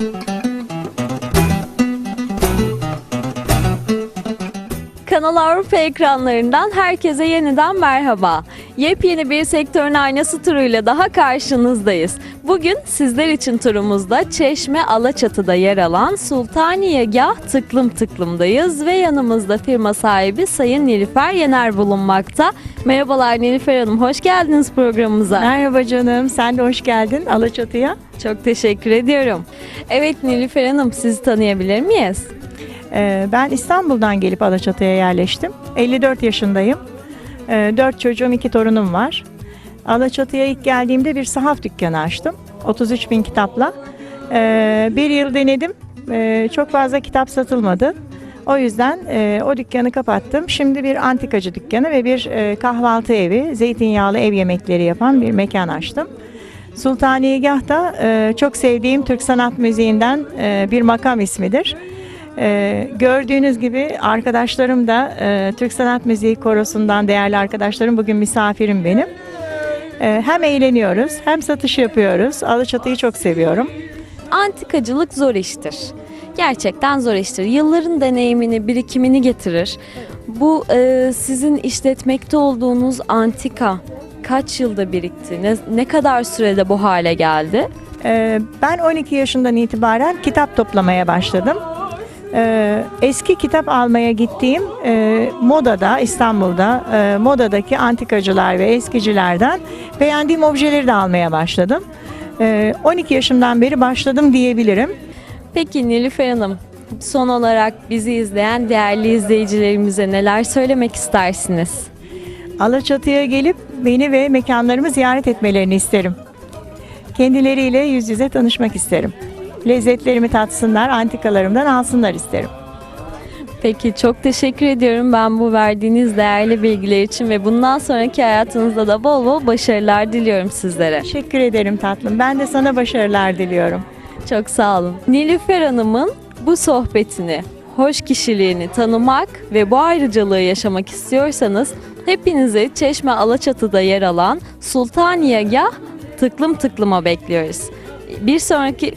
Thank you. Kanal Avrupa ekranlarından herkese yeniden merhaba. Yepyeni bir sektörün aynası turuyla daha karşınızdayız. Bugün sizler için turumuzda Çeşme Alaçatı'da yer alan Sultaniyegah Tıklım Tıklım'dayız ve yanımızda firma sahibi Sayın Nilüfer Yener bulunmakta. Merhabalar Nilüfer Hanım, hoş geldiniz programımıza. Merhaba canım, sen de hoş geldin Alaçatı'ya. Çok teşekkür ediyorum. Evet Nilüfer Hanım, sizi tanıyabilir miyiz? Ee, ben İstanbul'dan gelip Alaçatı'ya yerleştim. 54 yaşındayım. Ee, 4 çocuğum, 2 torunum var. Alaçatı'ya ilk geldiğimde bir sahaf dükkanı açtım. 33 bin kitapla. Ee, bir yıl denedim. Ee, çok fazla kitap satılmadı. O yüzden e, o dükkanı kapattım. Şimdi bir antikacı dükkanı ve bir e, kahvaltı evi, zeytinyağlı ev yemekleri yapan bir mekan açtım. Sultaniyegah da e, çok sevdiğim Türk sanat müziğinden e, bir makam ismidir. E, gördüğünüz gibi arkadaşlarım da e, Türk Sanat Müziği Korosu'ndan değerli arkadaşlarım bugün misafirim benim. E, hem eğleniyoruz hem satış yapıyoruz. Alaçatı'yı çok seviyorum. Antikacılık zor iştir. Gerçekten zor iştir. Yılların deneyimini, birikimini getirir. Bu e, sizin işletmekte olduğunuz antika kaç yılda birikti? Ne, ne kadar sürede bu hale geldi? E, ben 12 yaşından itibaren kitap toplamaya başladım. E, eski kitap almaya gittiğim e, Moda'da, İstanbul'da e, Moda'daki antikacılar ve eskicilerden beğendiğim objeleri de almaya başladım. E, 12 yaşımdan beri başladım diyebilirim. Peki Nilüfer Hanım, son olarak bizi izleyen değerli izleyicilerimize neler söylemek istersiniz? Alaçatı'ya gelip beni ve mekanlarımı ziyaret etmelerini isterim. Kendileriyle yüz yüze tanışmak isterim. Lezzetlerimi tatsınlar, antikalarımdan alsınlar isterim. Peki çok teşekkür ediyorum ben bu verdiğiniz değerli bilgiler için ve bundan sonraki hayatınızda da bol bol başarılar diliyorum sizlere. Teşekkür ederim tatlım. Ben de sana başarılar diliyorum. Çok sağ olun. Nilüfer Hanım'ın bu sohbetini, hoş kişiliğini tanımak ve bu ayrıcalığı yaşamak istiyorsanız hepinizi Çeşme Alaçatı'da yer alan Sultaniyegah Tıklım Tıklım'a bekliyoruz. Bir sonraki